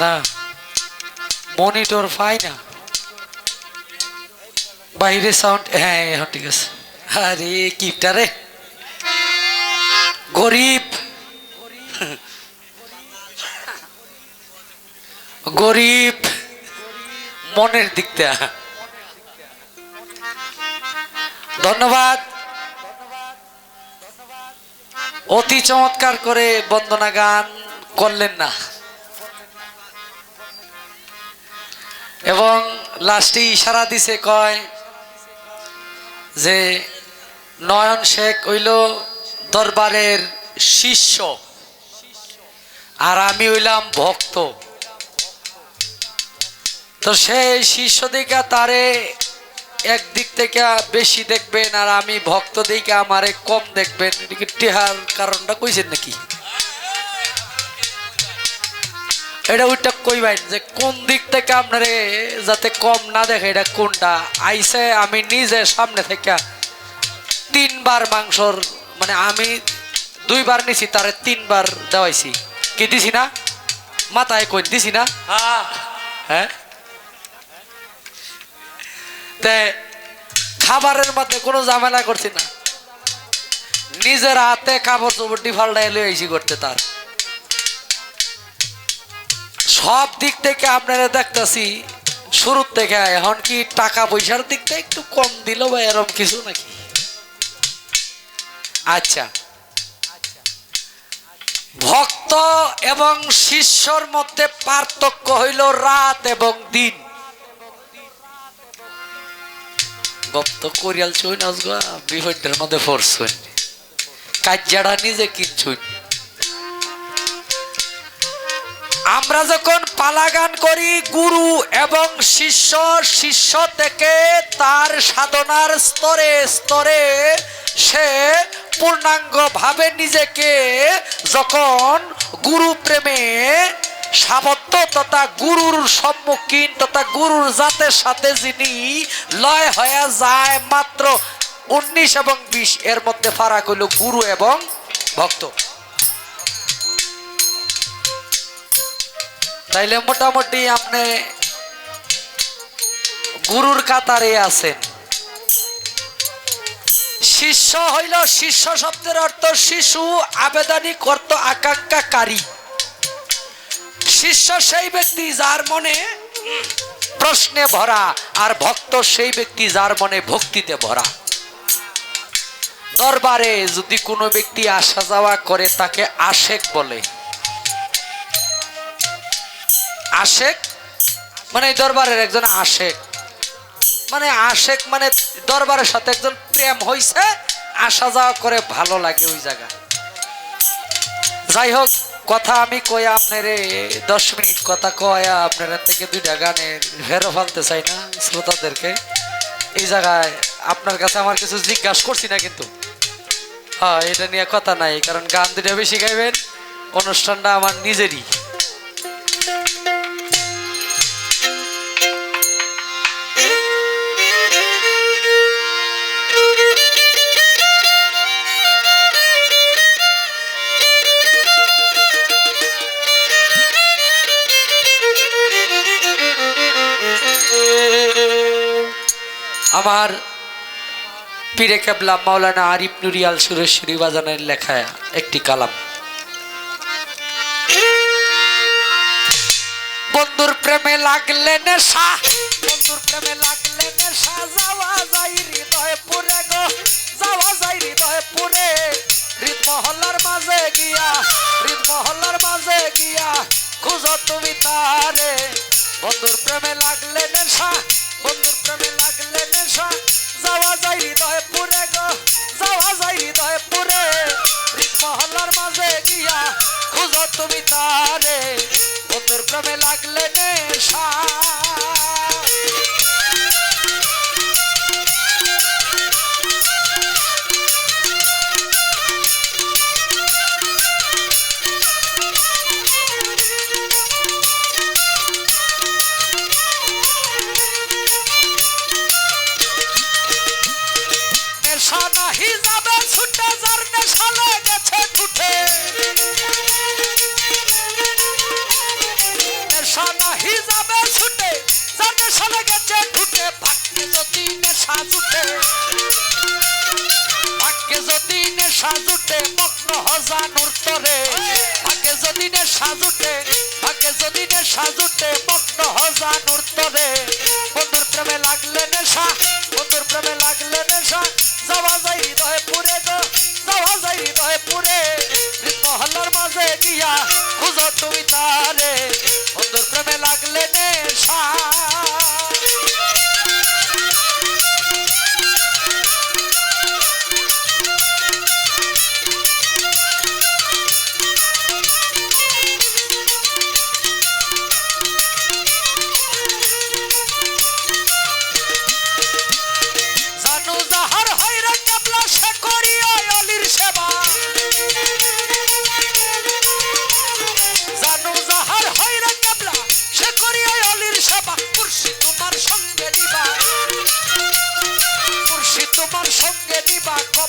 দাদা মনিটর পাই না। বাইরে সাউন্ড হ্যাঁ এখন ঠিক আছে। আরে, কিপটা রে। গরিব। গরিব। মনের দিক থেকে ধন্যবাদ। অতি চমৎকার করে বন্দনা গান করলেন না। এবং লাস্টে ইশারা দিছে, কয় যে নয়ন শেখ হইল দরবারের শিষ্য আর আমি হইলাম ভক্ত। তো সেই শিষ্য দিকে তারে একদিক থেকে বেশি দেখবেন আর আমি ভক্ত দিকে আমারে কম দেখবেন। টেহার কারণটা কইছেন নাকি? এটা ওইটা কইবেন যে কোন দিক থেকে আপনারে যাতে কম না দেখে এটা কোনটা? আইসে আমি নিজে সামনে থেকে তিনবার মাংসর মানে আমি দুইবার নিছি তারে তিনবার দেওয়াইছি। কি দিছি না? মাথায় কই দিছি না? হ্যাঁ। তে খাবারের মধ্যে কোনো ঝামেলা করছি না। নিজের হাতে কাপড় চোপড় ডিফাল্টাই লই আইসি করতে তার। সব দিক থেকে আপনারা দেখতেছি, শুরুর থেকে, এখন কি টাকা পয়সার দিক থেকে একটু কম দিল বা এরকম কিছু নাকি? আচ্ছা। ভক্ত এবং শিষ্যর মধ্যে পার্থক্য হইল রাত এবং দিন। গপ্ত করিয়াল ছুই না বিপদের মধ্যে ফোরছুন কাজ্যাটা নিজে কিনছুন আমরা যখন পালাগান করি গুরু এবং শিষ্য শিষ্য থেকে তার সাধনার স্তরে স্তরে সে পূর্ণাঙ্গ ভাবে নিজেকে যখন গুরু প্রেমে সাবদ্ধ তথা গুরুর সম্মুখীন তথা গুরুর জাতের সাথে যিনি লয় হয়ে যায় মাত্র উনিশ এবং বিশ, এর মধ্যে ফারাক হইল গুরু এবং ভক্ত। তাইলে মোটামুটি আপনি গুরুর কাতারে আছেন। শিষ্য হইল, শিষ্য শব্দের অর্থ শিশু আবেদনিক অর্থ আকাঙ্ক্ষাকারী। শিষ্য সেই ব্যক্তি যার মনে প্রশ্নে ভরা আর ভক্ত সেই ব্যক্তি যার মনে ভক্তিতে ভরা। দরবারে যদি কোনো ব্যক্তি আসা যাওয়া করে তাকে আশেক বলে। আশেক? মানে দরবারের একজন আশেক। মানে আশেক মানে দরবারের সাথে একজন প্রেম হইছে, আসা যাওয়া করে ভালো লাগে ওই জায়গায়। যাই হোক কথা আমি কই আপনারে, দশ মিনিট কথা কয়া আপনার থেকে দুইটা গানের ভেরো ফালতে চাই না শ্রোতাদেরকে। এই জায়গায় আপনার কাছে আমার কিছু জিজ্ঞাসা করছি না কিন্তু। হ্যাঁ এটা নিয়ে কথা নাই, কারণ গান দুটা বেশি গাইবেন, অনুষ্ঠানটা আমার নিজেরই। আমার পীরে কেবলা মাওলানা আরিফ নুরিয়াল সুরেশ্বরী বাজানের লেখা একটি কালাম। বন্ধুর প্রেমে লাগলে নেশা, বন্ধুর প্রেমে লাগলে নেশা, যাওয়া যাই হৃদয়ে পুরে গো, যাওয়া যাই হৃদয়ে পুরে হৃদ মহল্লার মাঝে গিয়া হৃদ মহল্লার মাঝে গিয়া খুঁজো তুমি তারে। বন্ধুর প্রেমে লাগলে নেশা বন্ধুর প্রেমে লাগলে নেশা। যাওয়া যাই হৃদয়ে পুরে গো, যাওয়া যাই হৃদয়ে পুরে মহল্লার মাঝে গিয়া খুঁজো তুমি তারে। বন্ধুর প্রেমে লাগলে নেশা। নাহি ছুটে যার নেশালে গেছে ঠুটে ছুটে যার নেশালে গেছে ঠুটে ভাগ্যে যদি মগ্ন হজানুর তরে ভাগ্যে যদি নেশা জুটে ভাগ্যে যদি নেশা জুটে, মগ্ন হজানুর তরে বন্ধুর প্রেমে লাগলে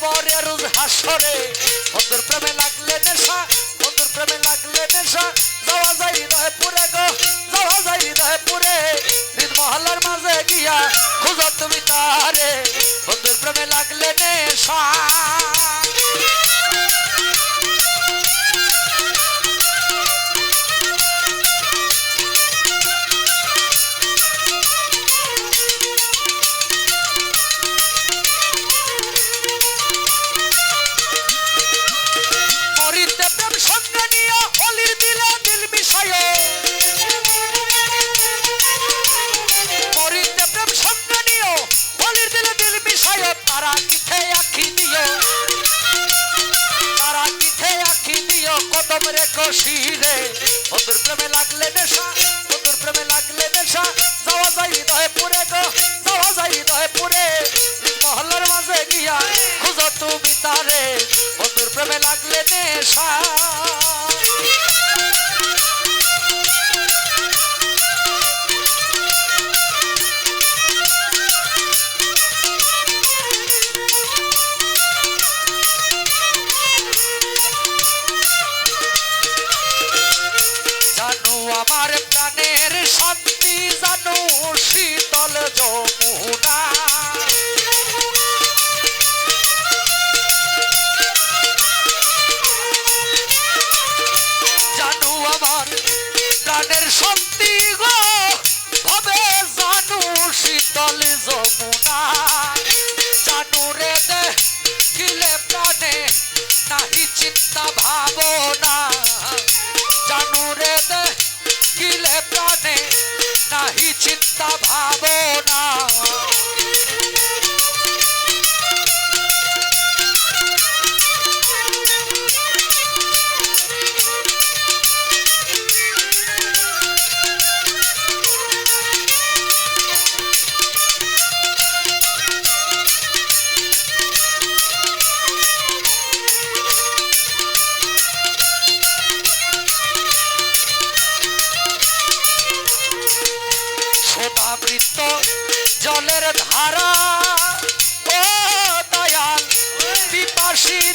পরে রোজ হাসরে। বন্ধুর প্রেমে লাগলে নেশা, বন্ধুর প্রেমে লাগলে নেশা। যাওয়া যায় হৃদয় পুরে গো, যাওয়া যায় হৃদয় পুরে হৃদ মহল্লার মাঝে গিয়া খুঁজো তুমি তারে বন্ধুর প্রেমে লাগলে নেশা। রশি রে। অতর প্রেমে লাগলে নেশা প্রাণের শক্তি গো। হবে জানু শীতল যমুনা। জানুরে দেখিলে প্রাণে নাহি চিন্তা ভাবনা। জানুরে দেখিলে প্রাণে নাহি চিন্তা ভাবনা।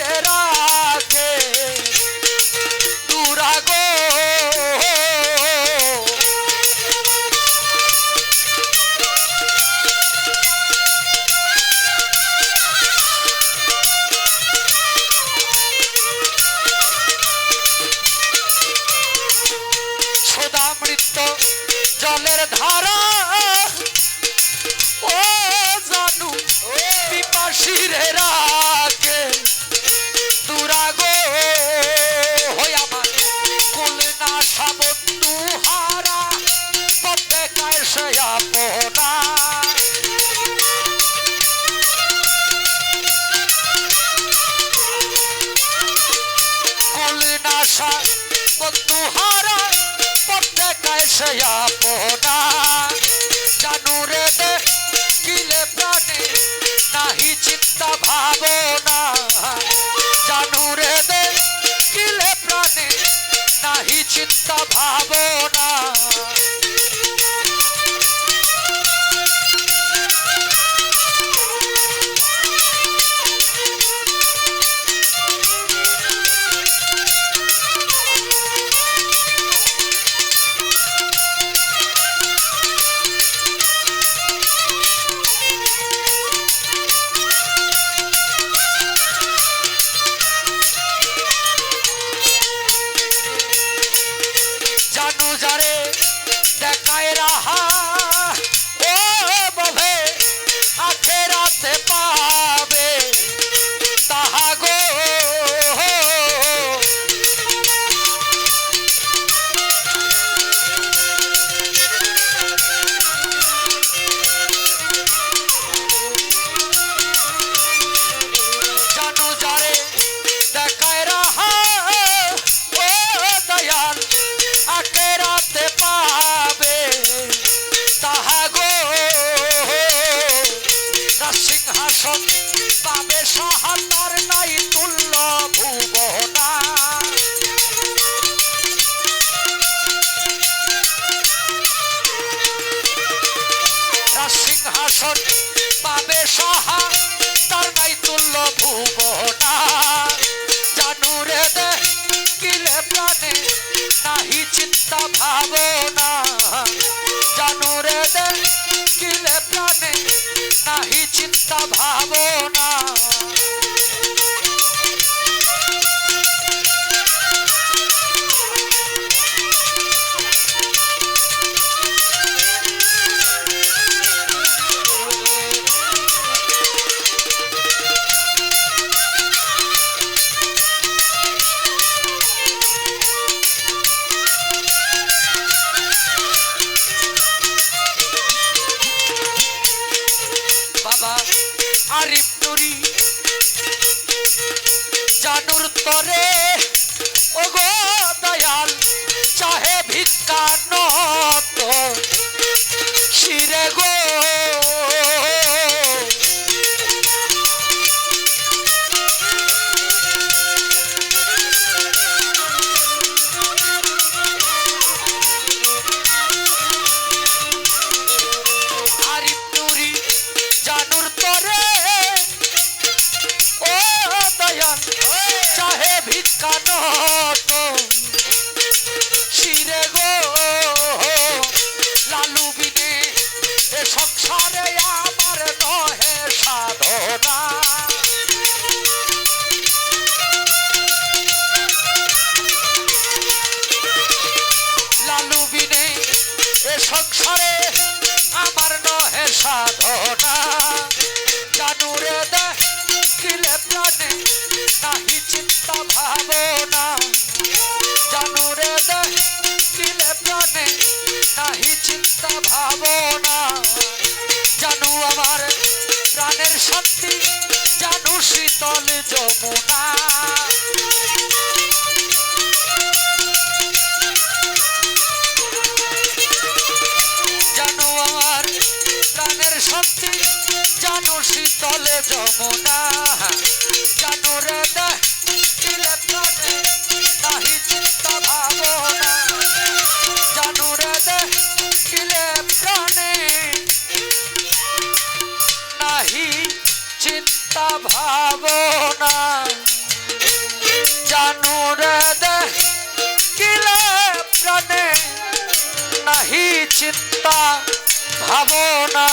Get up. চিন্তা ভাবনা। জানুরে দে কিলে প্রাণে নাহি চিন্তা ভাবনা। দর্শন পাবে সহা তার নাই তুল্য ভুবনা। জানুরে দে কিলে প্রাণে নাহি চিন্তা ভাবনা। কানো কথা ভাবো না জানু আমার প্রাণের শান্তি জানু শীতল যমুনা। চিন্তা ভাবনা।